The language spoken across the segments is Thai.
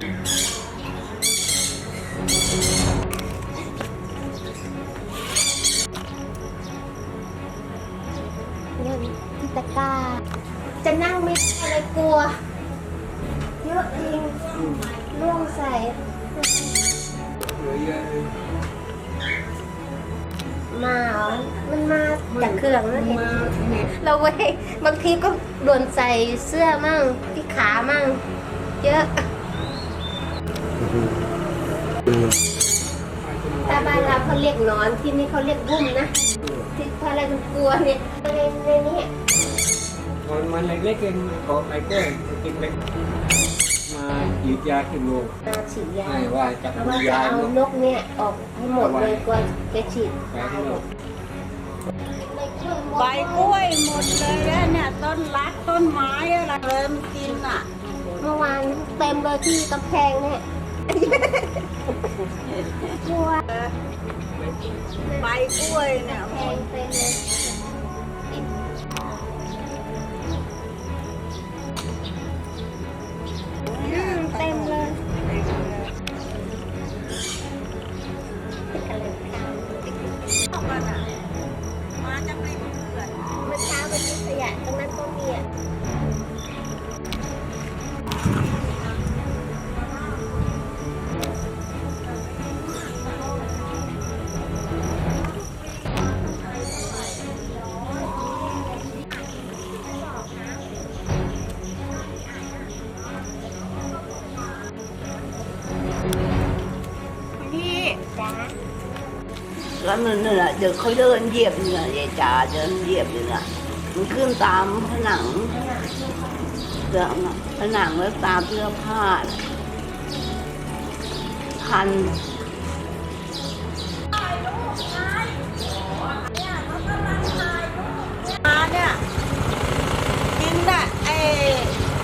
เงี้ตะกร้าจะนั่งไม่ได้เกลัว เยอะจริงร่วงใส่มามันมาจากเครื่องนั่นเองเราเว้ยบางทีก็โดนใส่เสื้อมั่งที่ขามั่ง เยอะ ตาบ้านเราเขาเรียกนอนที่นี่เขาเรียกบุ้มนะที่พออะไรมันกลัวเนี่ยในในนี้ตอนมันเล็กๆเองกอดไอ้เก้กินเล็กมาหยิบยาขึ้นโรงมาฉีดยาไม่ว่าจะเพราะว่าจะยาเอานาะนกเนี่ยออกให้หมดเลยกว่าจะฉีดไปที่โรงใบกล้วยหมดเลยอะเนี่ยต้นรักต้นไม้อะไรเลยมันกินอะ เมื่อวานเต็มเลยที่กำแพงเนี่ย กลัวใบกล้วยเนี่ย แพงเต็มเลย แล้วมันเนี่ยเดี๋ยวเขาเดินเหยียบเนี่ยยายจ๋าเดินเหยียบอยู่น่ะมันขึ้นตามผนังเสื้อผนังแล้วตามเสื้อผ้าน่ะคันมาเนี่ยกินน่ะไอ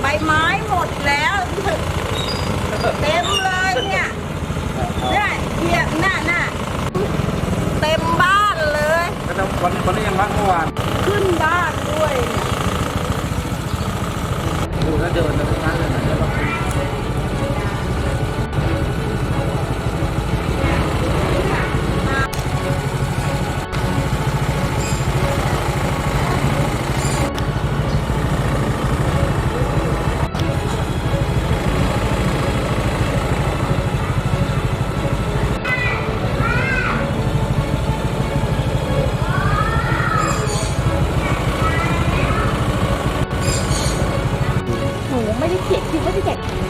ใบไม้หมดแล้ว เต็มเลยเนี่ยเนี่ยเหยียบน่ะน่ะเต็มบ้านเลย ก็ต้อง วันวันนี้ยังรักเมื่อวานขึ้นบ้าน ไม่ได้